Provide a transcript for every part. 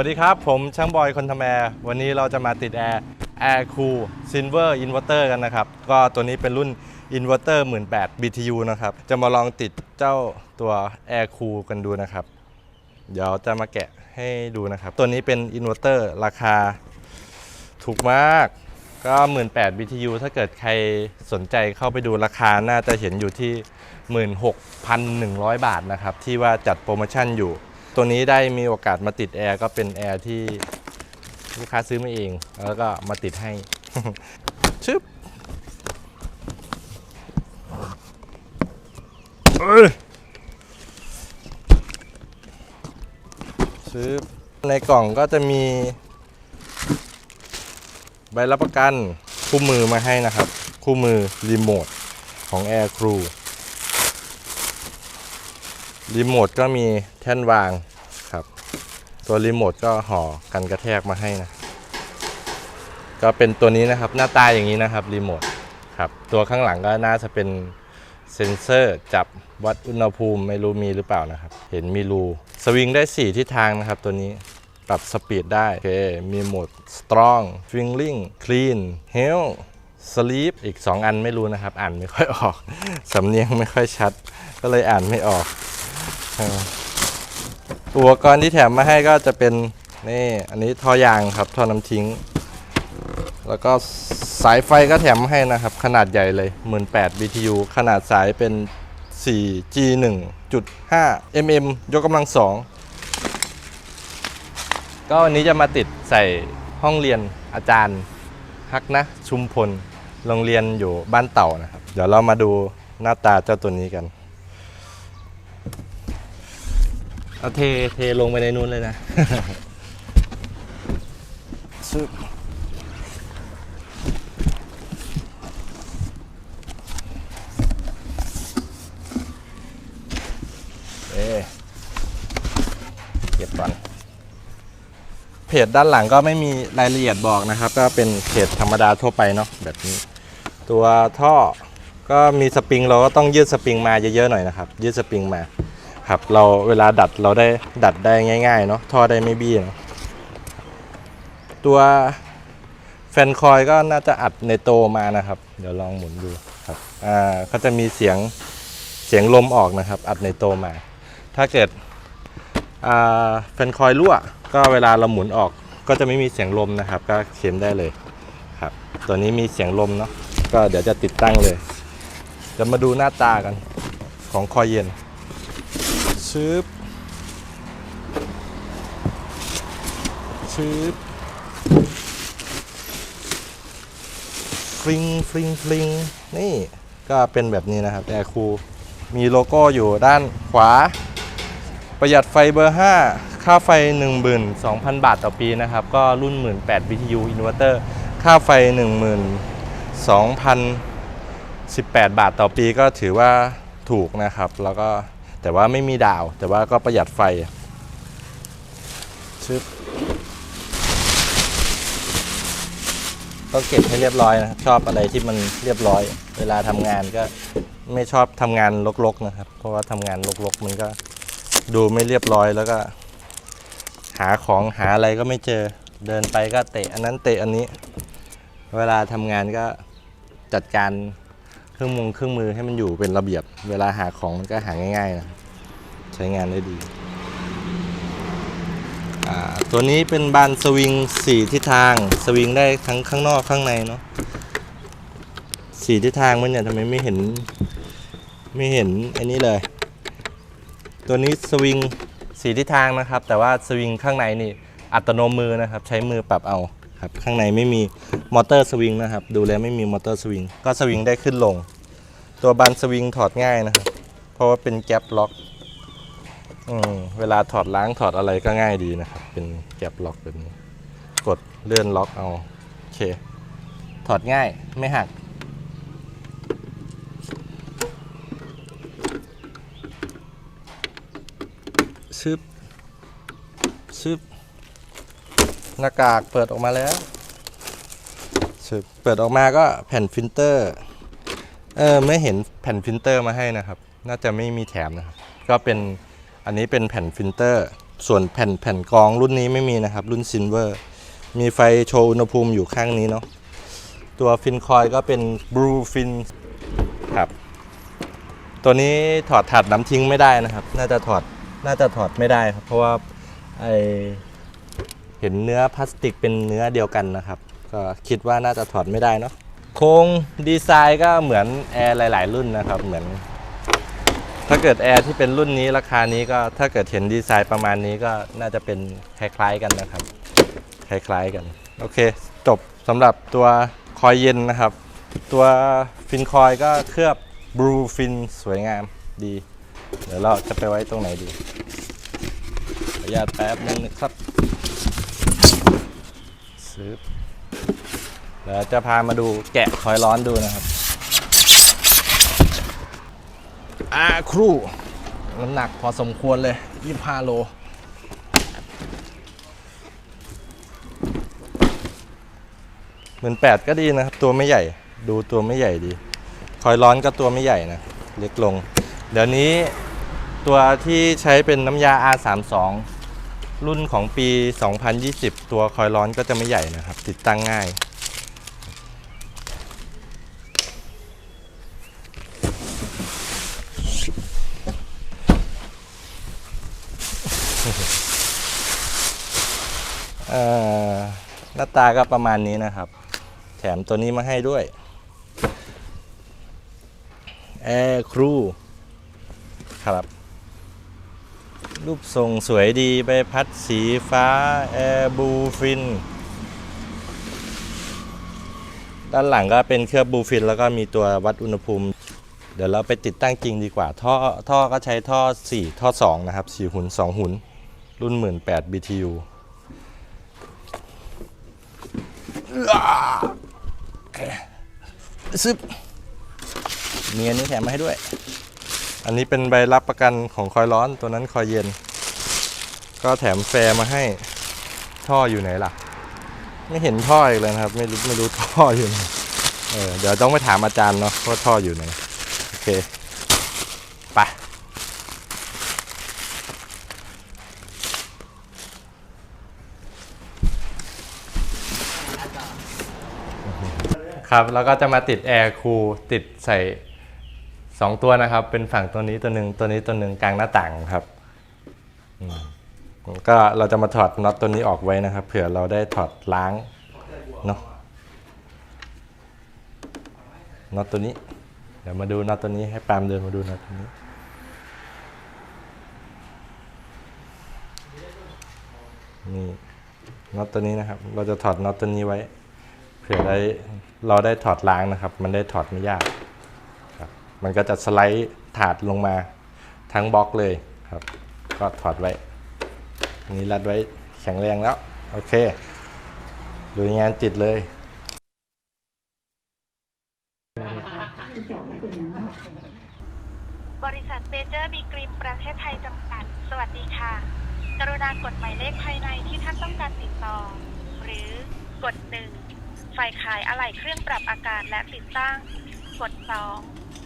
สวัสดีครับ ผมช่างบอยคนทำแอร์วันนี้เราจะมาติดแอร์ Air Cool Silver Inverter กันนะครับ ก็ตัวนี้เป็นรุ่น Inverter 18,000 BTU นะครับ จะมาลองติดเจ้าตัว Air Cool กันดูนะครับ เดี๋ยวจะมาแกะให้ดูนะครับ ตัวนี้เป็น Inverter ราคาถูกมากก็18,000 BTU ถ้าเกิดใครสนใจเข้าไปดูราคาน่าจะเห็นอยู่ที่ 16,100 บาทนะครับ ที่ว่าจัดโปรโมชั่นอยู่ ตัวนี้ได้มีโอกาสมาติดแอร์ก็เป็นแอร์ที่ลูกค้าซื้อมาเอง แล้วก็มาติดให้ ชึบเอ้ยชึบในกล่องก็จะมี ใบรับประกันคู่มือมาให้นะครับ คู่มือรีโมทของ Air Crew รีโมทก็มีแท่นวางครับ ตัวรีโมทก็ห่อกันกระแทกมาให้นะ ก็เป็นตัวนี้นะครับ หน้าตาอย่างนี้นะครับรีโมทครับตัวข้างหลังก็น่าจะเป็นเซ็นเซอร์จับวัดอุณหภูมิไม่รู้มีหรือเปล่านะครับ เห็นมีรูสวิงได้ 4 ทิศทางนะครับตัวนี้ปรับสปีดได้ โอเค มีโหมด strong swinging clean hell sleep อีก 2 อันไม่รู้นะครับ อ่านไม่ค่อยออก สำเนียงไม่ค่อยชัด ก็เลยอ่านไม่ออก อุปกรณ์ที่แถมมาให้ก็จะเป็นนี่อันนี้ท่อยางครับท่อน้ำทิ้ง แล้วก็สายไฟก็แถมมาให้นะครับ ขนาดใหญ่เลย 18 BTU ขนาดสายเป็น 4G 1.5 mm ยกกำลัง 2 ก็วันนี้จะมาติดใส่ห้องเรียนอาจารย์ฮักนะ ชุมพล โรงเรียนอยู่บ้านเต่านะครับ เดี๋ยวเรามาดูหน้าตาเจ้าตัวนี้กัน เอาเทเทลงไปในนู้นเลยนะซึบเอ๊ะเก็บก่อนเพจด้านหลังก็ไม่มีรายละเอียดบอกนะครับ ก็เป็นเพจธรรมดาทั่วไปเนาะแบบนี้ ตัวท่อก็มีสปริงเราก็ต้องยืดสปริงมาเยอะๆหน่อยนะครับ ยืดสปริงมา ครับ เราเวลาดัดเราได้ดัดได้ง่ายๆเนาะท่อได้ไม่บี้เนาะตัวแฟนคอยก็น่าจะอัดในโตมานะครับ เดี๋ยวลองหมุนดูครับอ่าเขาจะมีเสียงเสียงลมออกนะครับ อัดในโตมา ถ้าเกิดอ่าแฟนคอยรั่วก็เวลาเราหมุนออกก็จะไม่มีเสียงลมนะครับ ก็เข็มได้เลยครับ ตัวนี้มีเสียงลมเนาะก็เดี๋ยวจะติดตั้งเลยจะมาดูหน้าตากันของคอยเย็น ชึบชึบฟลิงฟลิงฟลิงนี่ก็เป็นแบบนี้นะครับแอร์คูมีโลโก้อยู่ด้านขวา ประหยัดไฟเบอร์ 5 ค่าไฟ 12,000 บาทต่อปีนะครับ ก็รุ่น 18 BTU Inverter ค่าไฟ 12,018 บาทต่อปีก็ถือว่าถูกนะครับ แล้วก็ แต่ว่าไม่มีดาว แต่ว่าก็ประหยัดไฟชึบต้องเก็บให้เรียบร้อยนะชอบอะไรที่มันเรียบร้อย เวลาทำงานก็ไม่ชอบทำงานรกๆนะครับ เพราะว่าทำงานรกๆ มันก็ดูไม่เรียบร้อยแล้วก็ หาของหาอะไรก็ไม่เจอเดินไปก็เตะอันนั้นเตะอันนี้ เวลาทำงานก็จัดการ เครื่องมือเครื่องมือให้มันอยู่เป็นระเบียบ เวลาหาของมันก็หาง่ายๆนะใช้งานได้ดี ตัวนี้เป็นบานสวิงสี่ทิศทาง สวิงได้ทั้งข้างนอกข้างในเนาะสี่ทิศทางมันเนี่ยทำไมไม่เห็นไม่เห็นอันนี้เลย ตัวนี้สวิงสีทิศทางนะครับ แต่ว่าสวิงข้างในนี่อัตโนมือนะครับ ใช้มือปรับเอา ครับข้างในไม่มีมอเตอร์สวิงนะครับ ดูแล้วไม่มีมอเตอร์สวิงก็สวิงได้ขึ้นลง ตัวบันสวิงถอดง่ายนะครับ เพราะว่าเป็นแก๊ปล็อกอืมเวลาถอดล้างถอดอะไรก็ง่ายดีนะครับ เป็นแก๊ปล็อกแบบนี้กดเลื่อนล็อกเอาโอเค ถอดง่ายไม่หักชึบชึบ หน้ากากเปิดออกมาแล้วเปิดออกมาก็แผ่นฟิลเตอร์ เออไม่เห็นแผ่นฟิลเตอร์มาให้นะครับ น่าจะไม่มีแถมนะครับ ก็เป็นอันนี้เป็นแผ่นฟิลเตอร์ ส่วนแผ่นแผ่นกรองรุ่นนี้ไม่มีนะครับ รุ่นซินเวอร์ มีไฟโชว์อุณหภูมิอยู่ข้างนี้เนาะ ตัวฟินคอยก็เป็นบลูฟินครับ ตัวนี้ถอดถัดน้ำทิ้งไม่ได้นะครับ น่าจะถอด น่าจะถอดไม่ได้ครับ เพราะว่าไอ เห็นเนื้อพลาสติกเป็นเนื้อเดียวกันนะครับ ก็คิดว่าน่าจะถอดไม่ได้เนาะโครงดีไซน์ก็เหมือนแอร์หลาย ๆ รุ่นนะครับเหมือน ถ้าเกิดแอร์ที่เป็นรุ่นนี้ราคานี้ก็ถ้าเกิดเห็นดีไซน์ประมาณนี้ก็น่าจะเป็นคล้ายๆกันนะครับ คล้ายๆกัน โอเค จบสำหรับตัวคอยเย็นนะครับ ตัวฟินคอยก็เคลือบบลูฟินสวยงามดี เดี๋ยวเราจะไปไว้ตรงไหนดีขออนุญาตแป๊บนึงนะครับ ซื้อเดี๋ยวจะพามาดูแกะคอยร้อนดูนะครับอาครูน้ำหนักพอสมควรเลย25โลหมื่นแปดก็ดีนะครับ ตัวไม่ใหญ่ดูตัวไม่ใหญ่ดี คอยร้อนก็ตัวไม่ใหญ่นะ เล็กลง เดี๋ยวนี้ตัวที่ใช้เป็นน้ำยา R32 รุ่นของปี 2020 ตัวคอยร้อนก็จะไม่ใหญ่นะครับ ติดตั้งง่าย หน้าตาก็ประมาณนี้นะครับ แถมตัวนี้มาให้ด้วย แอร์ครู ครับ รูปทรงสวยดีใบพัดสีฟ้า แอร์บูฟิน ด้านหลังก็เป็นเครื่องบูฟิน แล้วก็มีตัววัดอุณหภูมิ เดี๋ยวเราไปติดตั้งจริงดีกว่า ท่อท่อก็ใช้ท่อ 4 ท่อ 2 นะครับ 4 หุ่น 2 หุ่น รุ่น 18 BTU ซึบมีอันนี้แถมมาให้ด้วย อันนี้เป็นใบรับประกันของคอยร้อนตัวนั้นคอยเย็น ก็แถมแฟร์มาให้ท่ออยู่ไหนล่ะ ไม่เห็นท่ออีกเลยนะครับ ไม่รู้ไม่รู้ท่ออยู่ไหนเออเดี๋ยวต้องไปถามอาจารย์เนาะว่าท่ออยู่ไหนโอเคไปครับแล้วก็จะมาติดแอร์คูลติดใส่ 2ตัวนะครับ เป็นฝั่งตัวนี้ตัวหนึ่งตัวนี้ตัวหนึ่งกลางหน้าต่างครับอืมก็เราจะมาถอดน็อตตัวนี้ออกไว้นะครับ เผื่อเราได้ถอดล้างเนาะน็อตตัวนี้ เดี๋ยวมาดูน็อตตัวนี้ให้ปามเดินมาดูน็อตตัวนี้ นี่น็อตตัวนี้นะครับ เราจะถอดน็อตตัวนี้ไว้ เผื่อได้เราได้ถอดล้างนะครับ มันได้ถอดไม่ยาก มันก็จะสไลด์ถาดลงมาทั้งบล็อกเลยครับ ก็ถอดไว้อันนี้รัดไว้แข็งแรงแล้ว โอเคดูงานติดเลยบริษัทเบเจอร์บีกริมประเทศไทยจำกัด สวัสดีค่ะ กรุณากดหมายเลขภายในที่ท่านต้องการติดต่อ หรือกดหนึ่งฝ่ายขายอะไหล่เครื่องปรับอากาศและติดตั้ง กดสอง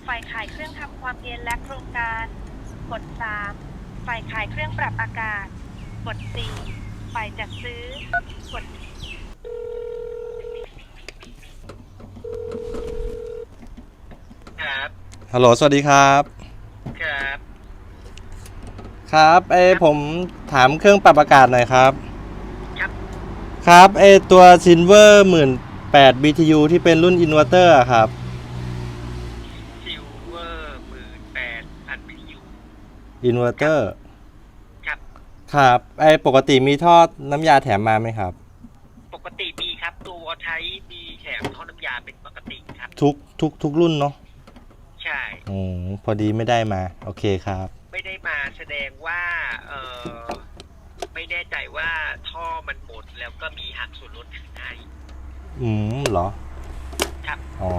ฝ่ายขายเครื่องทำความเย็นและโครงการกดสามฝ่ายขายเครื่องปรับอากาศกดสี่ฝ่ายจัดซื้อกดครับฮัลโหล สวัสดีครับ ครับครับเออผมถามเครื่องปรับอากาศหน่อยครับ ครับ ครับเออตัวซินเวอร์หมื่นแปด BTU ที่เป็นรุ่นอินเวอร์เตอร์ครับ ซิลเวอร์หมื่นแปดพันวิยู อินเวอร์เตอร์ครับ ครับไอปกติมีทอดน้ำยาแถมมาไหมครับ ปกติมีครับ ตัวใช้มีแถมท่อน้ำยาเป็นปกติครับ ทุกทุกทุกรุ่นเนาะใช่ อืมพอดีไม่ได้มา โอเคครับ ไม่ได้มาแสดงว่า เออไม่แน่ใจว่าท่อมันหมดแล้วก็มีหักส่วนลดคืนให้ อืมเหรอครับ อ๋อ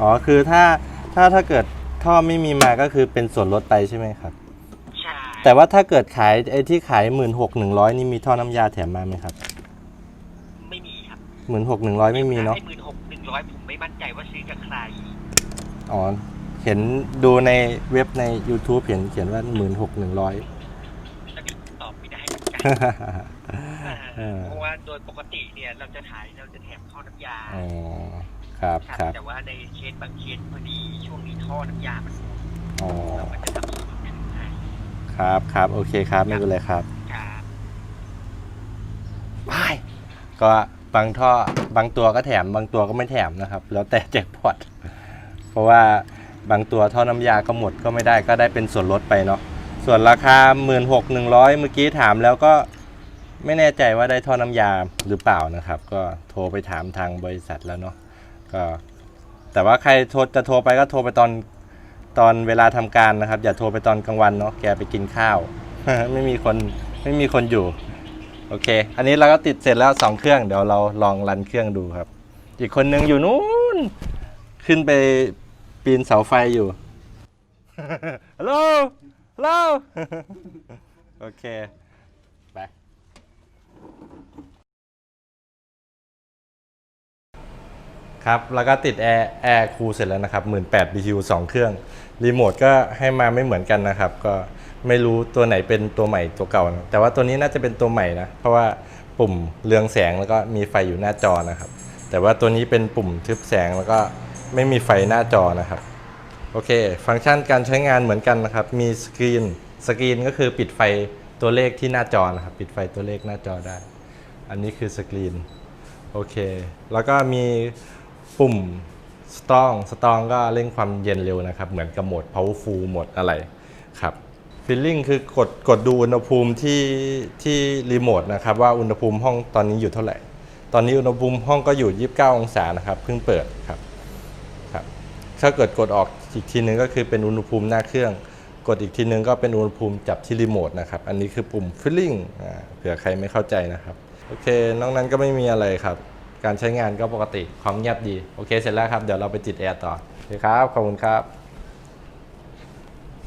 อ๋อคือถ้าถ้าถ้าเกิดท่อไม่มีมาก็คือเป็นส่วนลดไปใช่ไหมครับใช่ แต่ว่าถ้าเกิดขายไอ้ที่ขายหมื่นหกหนึ่งร้อยนี่มีท่อน้ำยาแถมมาไหมครับไม่มีครับหมื่นหกหนึ่งร้อยไม่มีเนาะหมื่นหกหนึ่งร้อยผมไม่มั่นใจว่าซื้อจากใครอ๋อเห็นดูในเว็บใน YouTube เห็นเขียนว่าหมื่นหกหนึ่งร้อยอันนี้ตอบไม่ได้เออเพราะว่าโดยปกติเนี่ยเราจะขายเราจะแถมท่อน้ำยาอ๋อครับครับแต่ว่าในเคสบางเคสพอดีช่วงนี้ท่อน้ำยามันหมดอ๋อเราก็จะทำส่วนลดคืนให้ ครับครับโอเคครับไม่เป็นไรครับครับว้ายก็บางท่อบางตัวก็แถมบางตัวก็ไม่แถมนะครับ แล้วแต่แจ็คพอตเพราะว่าบางตัวท่อน้ำยาก็หมดก็ไม่ได้ก็ได้เป็นส่วนลดไปเนาะส่วนราคา 1 6 1 0 0 เมื่อกี้ถามแล้วก็ไม่แน่ใจว่าได้ท่อน้ำยาหรือเปล่านะครับ ก็โทรไปถามทางบริษัทแล้วเนาะก็แต่ว่าใครโทรจะโทรไปก็โทรไปตอน ตอนเวลาทำการนะครับ อย่าโทรไปตอนกลางวันเนาะแกไปกินข้าว ไม่มีคนไม่มีคนอยู่ โอเค อันนี้เราก็ติดเสร็จแล้วสองเครื่องเดี๋ยวเราลองรันเครื่องดูครับ อีกคนนึงอยู่นู้นขึ้นไปปีนเสาไฟอยู่ฮัลโหลฮัลโหลโอเค ไป ครับ แล้วก็ติดแอร์แอร์คูลเสร็จแล้วนะครับ 18 BTU 2 เครื่อง รีโมทก็ให้มาไม่เหมือนกันนะครับ ก็ไม่รู้ตัวไหนเป็นตัวใหม่ตัวเก่านะแต่ว่าตัวนี้น่าจะเป็นตัวใหม่นะ เพราะว่าปุ่มเรืองแสงแล้วก็มีไฟอยู่หน้าจอนะครับ แต่ว่าตัวนี้เป็นปุ่มทึบแสงแล้วก็ไม่มีไฟหน้าจอนะครับ โอเค ฟังก์ชันการใช้งานเหมือนกันนะครับ มีสกรีน สกรีนก็คือปิดไฟตัวเลขที่หน้าจอนะครับ ปิดไฟตัวเลขหน้าจอได้ อันนี้คือสกรีน โอเค แล้วก็มี ปุ่มสต o องสต o องก็เร่งความเย็นเร็วนะครับ เหมือนกับโหมด powerful โหมดอะไรครับ feeling คือกดกดดูอุณหภูมิที่ที่รีโมทนะครับว่าอุณหภูมิห้องตอนนี้อยู่เท่าไหร่ ตอนนี้อุณหภูมิห้องก็อยู่ 29 องศานะครับเพิ่งเปิดครับครับ ถ้าเกิดกดออกอีกทีนึงก็คือเป็นอุณหภูมิหน้าเครื่อง กดอีกทีนึงก็เป็นอุณหภูมิจับที่รีโมทนะครับ อันนี้คือปุ่ม filling อ่าเผื่อใครไม่เข้าใจนะครับ โอเค นอกนั้นก็ไม่มีอะไรครับ การใช้งานก็ปกติความเงียบดี โอเค เสร็จแล้วครับ เดี๋ยวเราไปติดแอร์ต่อโอเคครับ ขอบคุณครับ